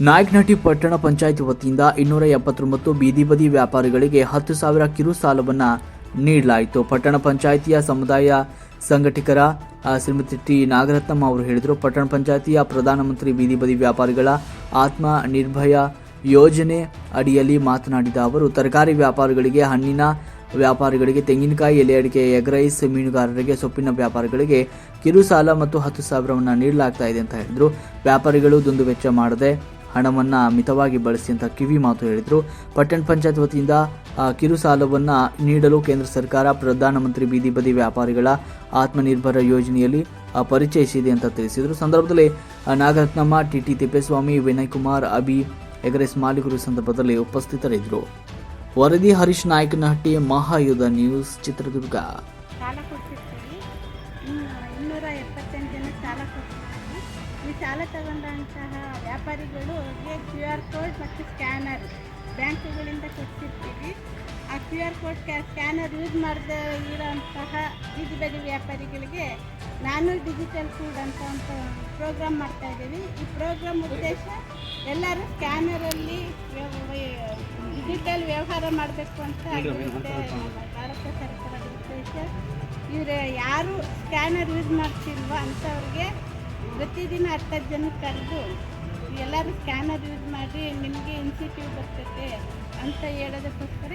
ನಾಯಕನಹಟ್ಟಿ ಪಟ್ಟಣ ಪಂಚಾಯತ್ ವತಿಯಿಂದ ಇನ್ನೂರ ಎಪ್ಪತ್ತೊಂಬತ್ತು ಬೀದಿ ಬದಿ ವ್ಯಾಪಾರಿಗಳಿಗೆ ಹತ್ತು ಸಾವಿರ ಕಿರು ಸಾಲವನ್ನು ನೀಡಲಾಯಿತು. ಪಟ್ಟಣ ಪಂಚಾಯಿತಿಯ ಸಮುದಾಯ ಸಂಘಟಕರ ಶ್ರೀಮತಿ ಟಿ. ನಾಗರತ್ನಮ್ಮ ಅವರು ಹೇಳಿದರು. ಪಟ್ಟಣ ಪಂಚಾಯಿತಿಯ ಪ್ರಧಾನಮಂತ್ರಿ ಬೀದಿ ಬದಿ ವ್ಯಾಪಾರಿಗಳ ಆತ್ಮ ನಿರ್ಭಯ ಯೋಜನೆ ಅಡಿಯಲ್ಲಿ ಮಾತನಾಡಿದ ಅವರು, ತರಕಾರಿ ವ್ಯಾಪಾರಿಗಳಿಗೆ, ಹಣ್ಣಿನ ವ್ಯಾಪಾರಿಗಳಿಗೆ, ತೆಂಗಿನಕಾಯಿ ಎಲೆ ಅಡಿಕೆ, ಎಗ್ ರೈಸ್, ಮೀನುಗಾರರಿಗೆ, ಸೊಪ್ಪಿನ ವ್ಯಾಪಾರಿಗಳಿಗೆ ಕಿರು ಸಾಲ ಮತ್ತು ಹತ್ತು ಸಾವಿರವನ್ನು ನೀಡಲಾಗ್ತಾ ಇದೆ ಅಂತ ಹೇಳಿದರು. ವ್ಯಾಪಾರಿಗಳು ದುಂದುವೆಚ್ಚ ಮಾಡದೆ ಹಣವನ್ನು ಮಿತವಾಗಿ ಬಳಸಿ ಅಂತ ಕಿವಿ ಮಾತು ಹೇಳಿದರು. ಪಟ್ಟಣ ಪಂಚಾಯತ್ ವತಿಯಿಂದ ಕಿರು ಸಾಲವನ್ನು ನೀಡಲು ಕೇಂದ್ರ ಸರ್ಕಾರ, ಪ್ರಧಾನಮಂತ್ರಿ ಬೀದಿ ಬದಿ ವ್ಯಾಪಾರಿಗಳ ಆತ್ಮನಿರ್ಭರ ಯೋಜನೆಯಲ್ಲಿ ಪರಿಚಯಿಸಿದೆ ಅಂತ ತಿಳಿಸಿದರು. ಸಂದರ್ಭದಲ್ಲಿ ನಾಗರತ್ನಮ್ಮ, ಟಿ ಟಿ ತಿಪ್ಪೇಸ್ವಾಮಿ ವಿನಯ್ ಕುಮಾರ್ ಅಭಿ, ಎಗರೆಸ್ ಮಾಲೀಕರು ಸಂದರ್ಭದಲ್ಲಿ ಉಪಸ್ಥಿತರಿದ್ದರು. ವರದಿ ಹರೀಶ್ ನಾಯಕನಹಟ್ಟಿ, ಮಹಾಯುಧ ನ್ಯೂಸ್, ಚಿತ್ರದುರ್ಗ. ಸಾಲ ಈ ಸಾಲ ತಗೊಂಡಂತಹ ವ್ಯಾಪಾರಿಗಳು ಕ್ಯೂ ಆರ್ ಕೋಡ್ ಮತ್ತು ಸ್ಕ್ಯಾನರ್ ಬ್ಯಾಂಕುಗಳಿಂದ ಕೊಟ್ಟಿರ್ತೀವಿ ಆ Q R code scanner use ಮಾಡದೇ ಇರೋಂತಹ ಬೀದಿ ಬದಿ ವ್ಯಾಪಾರಿಗಳಿಗೆ ನಾನು ಡಿಜಿಟಲ್ ಫುಡ್ ಅಂತ ಒಂದು ಪ್ರೋಗ್ರಾಮ್ ಮಾಡ್ತಾ ಇದ್ದೀವಿ. ಈ ಪ್ರೋಗ್ರಾಮ್ ಉದ್ದೇಶ ಎಲ್ಲರೂ ಸ್ಕ್ಯಾನರಲ್ಲಿ ಡಿಜಿಟಲ್ ವ್ಯವಹಾರ ಮಾಡಬೇಕು ಅಂತ ಭಾರತ ಸರ್ಕಾರದ ಉದ್ದೇಶ. ಇವರು ಯಾರು ಸ್ಕ್ಯಾನರ್ ಯೂಸ್ ಮಾಡ್ತಿಲ್ವ ಅಂಥವ್ರಿಗೆ ಪ್ರತಿದಿನ ಹತ್ತು ಜನ ಕರೆದು ಎಲ್ಲರೂ ಸ್ಕ್ಯಾನರ್ ಯೂಸ್ ಮಾಡಿ ನಿಮಗೆ ಇನ್ಸಿಟಿವ್ ಬರ್ತೈತೆ ಅಂತ ಹೇಳೋದಕ್ಕೋಸ್ಕರ